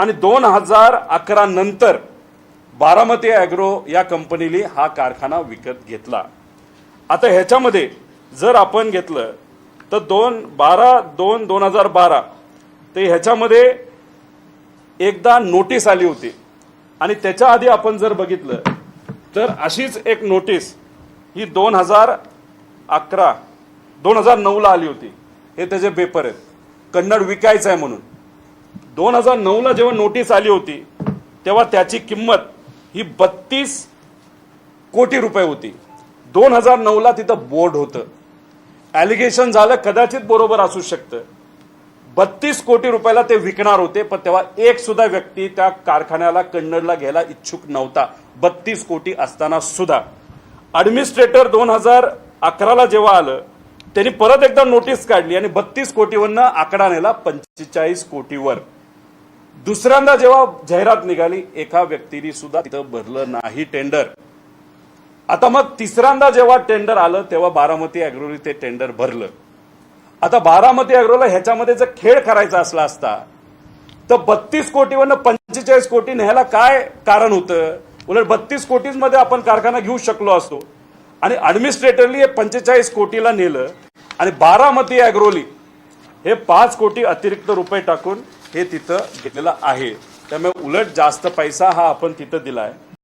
आणि दोन हजार अकरा नंतर बारामती ॲग्रो या कंपनीने हा कारखाना विकत घेतला. आता ह्याच्यामध्ये जर आपण घेतलं तर दोन बारा दोन दोन हजार बारा ते ह्याच्यामध्ये एकदा नोटीस आली होती. आणि त्याच्या आधी आपण जर बघितलं तर अशीच एक नोटीस ही दोन हजार अकरा दोन हजार नऊला आली होती. हे त्याचे पेपर आहेत. कन्नड विकायचं आहे म्हणून. दोन हजार नऊला जेव्हा नोटीस आली होती तेव्हा त्याची किंमत ही बत्तीस कोटी रुपये होती. दोन हजार नऊला तिथं बोर्ड होतं. ॲलिगेशन झालं कदाचित बरोबर असू शकतं. बत्तीस कोटी रुपयाला ते विकणार होते पण तेव्हा एक सुद्धा व्यक्ती त्या कारखान्याला कन्नडला घ्यायला इच्छुक नव्हता. बत्तीस कोटी असताना सुद्धा. ॲडमिनिस्ट्रेटर दोन हजार अकराला जेव्हा आलं त्यांनी परत एकदा नोटीस काढली आणि बत्तीस कोटीवरनं आकडा नेला पंचेचाळीस कोटीवर. दुसऱ्यांदा जेव्हा जाहिरात निघाली एका व्यक्तीने सुद्धा तिथं भरलं नाही टेंडर. आता मग तिसऱ्यांदा जेव्हा टेंडर आलं तेव्हा बारामती अॅग्रोली ते टेंडर भरलं. आता बारामती अॅग्रोला ह्याच्यामध्ये जर खेळ करायचा असला असता तर बत्तीस कोटीवरनं पंचेचाळीस कोटी न्यायला काय कारण होतं? उलट बत्तीस कोटीमध्ये आपण कारखाना घेऊ शकलो असतो. आणि ॲडमिनिस्ट्रेटरली हे पंचेचाळीस कोटीला नेलं. आणि बारामती अॅग्रोली हे पाच कोटी अतिरिक्त रुपये टाकून हे तिथं घेतलेलं आहे. त्यामुळे उलट जास्त पैसा हा आपण तिथं दिलाय.